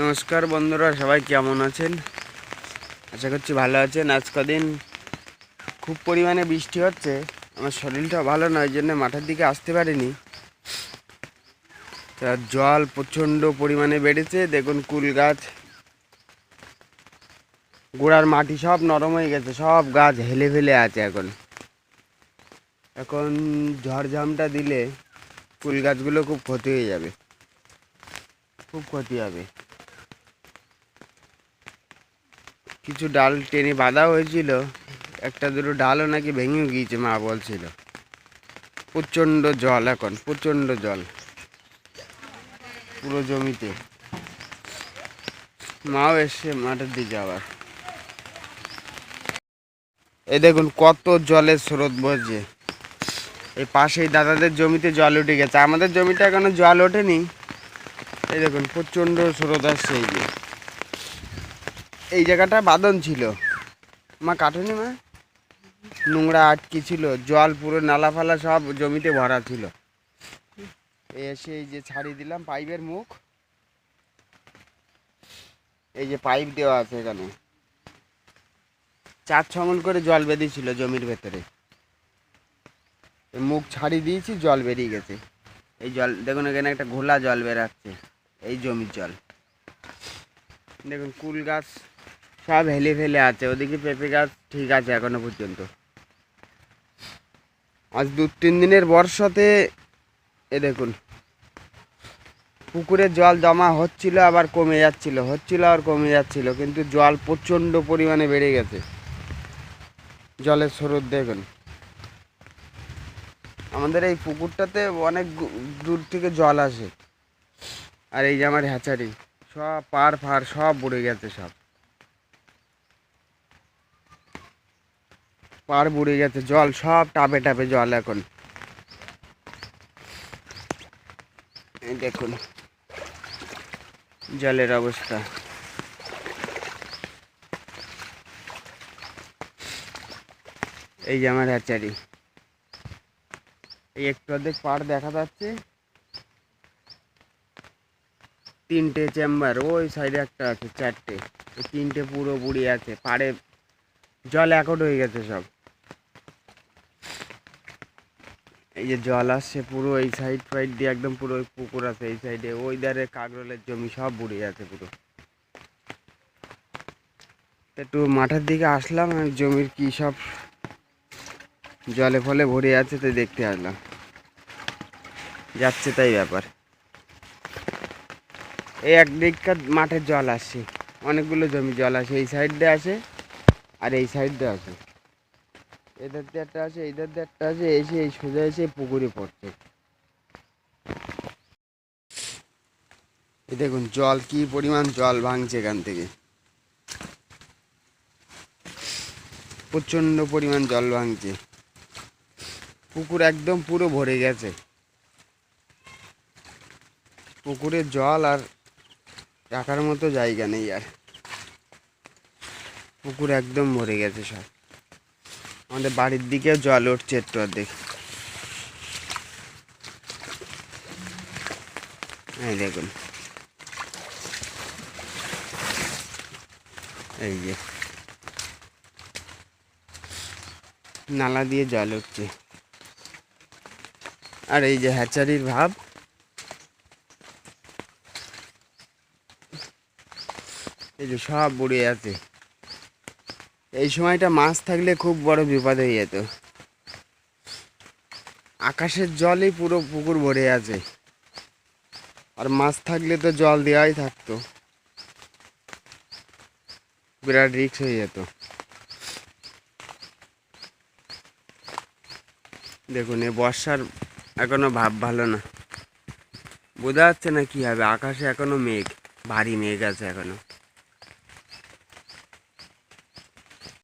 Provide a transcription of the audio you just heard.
নমস্কার বন্ধুরা, সবাই কেমন আছেন? আশা করছি ভালো আছেন। আজ কদিন খুব পরিমাণে বৃষ্টি হচ্ছে। আমার শরীরটা ভালো নয় ওই জন্য মাঠের দিকে আসতে পারিনি। তা জল প্রচণ্ড পরিমাণে বেড়েছে। দেখুন কুল গাছ, গোড়ার মাটি সব নরম হয়ে গেছে, সব গাছ হেলে ফেলে আছে এখন। এখন ঝড়ঝামটা দিলে কুল গাছগুলো খুব ক্ষতি হয়ে যাবে। খুব ক্ষতি হবে। কিছু ডাল টেনে বাঁধা হয়েছিল। একটা দুটো ডালও নাকি ভেঙে গিয়েছে, মা বলছিল। প্রচণ্ড জল এখন, প্রচণ্ড জল। পুরো জমিতে। মাও এসছে মাঠের দিকে আবার। এই দেখুন কত জলের স্রোত বইছে। এই পাশেই দাদাদের জমিতে জল উঠে গেছে। আমাদের জমিটা এখনও জল ওঠেনি। এই দেখুন প্রচণ্ড স্রোত আসছে এই যে। এই জায়গাটা বাদন ছিল। মা কাটেনি মা? নোংরা আটকে ছিল, জল পুরো নালা ফালা সব জমিতে ভরা ছিল। এসে এই যে ছাড়ি দিলাম পাইপের মুখ। এই যে পাইপ দেওয়া আছে এখানে। চার ছমল করে জল বেরিয়েছিল জমির ভেতরে। মুখ ছাড়িয়ে দিয়েছি, জল বেরিয়ে গেছে। এই জল, দেখুন এখানে একটা ঘোলা জল বেরাচ্ছে এই জমির জল। দেখুন কুল গাছ। সব হেলে ফেলে আছে, ওদিকে পেঁপে গাছ ঠিক আছে এখনও পর্যন্ত। আজ দু তিন দিনের বর্ষাতে, এ দেখুন, পুকুরে জল জমা হচ্ছিল, আবার কমে যাচ্ছিল, হচ্ছিল আর কমে যাচ্ছিল, কিন্তু জল প্রচণ্ড পরিমাণে বেড়ে গেছে। জলের স্রোত দেখুন। আমাদের এই পুকুরটাতে অনেক দূর থেকে জল আসে। আর এই যে আমার হ্যাচারি, সব পার ফার সব বুড়ে গেছে সব। পার বুড়ে গেছে, জল, সব টাপে টাপে জল এখন। দেখুন, জলের অবস্থা। এই যে আমার হ্যাচারি। এই একটু অর্ধেক পাড় দেখা যাচ্ছে। তিনটে চেম্বার, ওই সাইডে একটা আছে, চারটে। তিনটে পুরো বুড়ি আছে, পাড়ে জল একট হয়ে গেছে সব। এই যে জল আসছে পুরো, এই সাইড ফাইড দিয়ে একদম পুরো ওই পুকুর আছে, এই সাইডে ওই ধারে কাকরোলের জমি সব বুড়ে আছে পুরো। একটু মাঠের দিকে আসলাম আর জমির কি সব জলে ফলে ভরে আছে তো দেখতে আসলাম। যাচ্ছে তাই ব্যাপার। এই একদিককার মাঠের জল আসছে, অনেকগুলো জমি জল আসে এই সাইড দিয়ে আসে আর এই সাইড দিয়ে আসে। এদের দিয়ে একটা আছে, এদের দিয়ে একটা আছে এসে এই সোজা এসে পুকুরে পড়ছে। এই দেখুন, জল কি পরিমাণ জল ভাঙছে এখান থেকে। প্রচণ্ড পরিমাণ জল ভাঙছে। পুকুর একদম পুরো ভরে গেছে। পুকুরের জল আর রাখার মতো জায়গা নেই আর। পুকুর একদম ভরে গেছে সব। আমাদের বাড়ির দিকে জল উঠছে একটু অর্ধেক। এই দেখুন। এই যে। নালা দিয়ে জল উঠছে। আর এই যে হ্যাচারির ভাব। এই যে সব বুড়ে আছে। এই সময়টা মাছ থাকলে খুব বড় বিপদ হয়ে যেত। আকাশের জলই পুরো পুকুর ভরে আছে। আর মাছ থাকলে তো জল দেওয়াই থাকতো। বিরাট রিক্স হয়ে যেত। দেখুন এ বর্ষার এখনও ভাব ভালো না। বোঝা যাচ্ছে না কি হবে। আকাশে এখনও মেঘ, ভারী মেঘ আছে এখনও।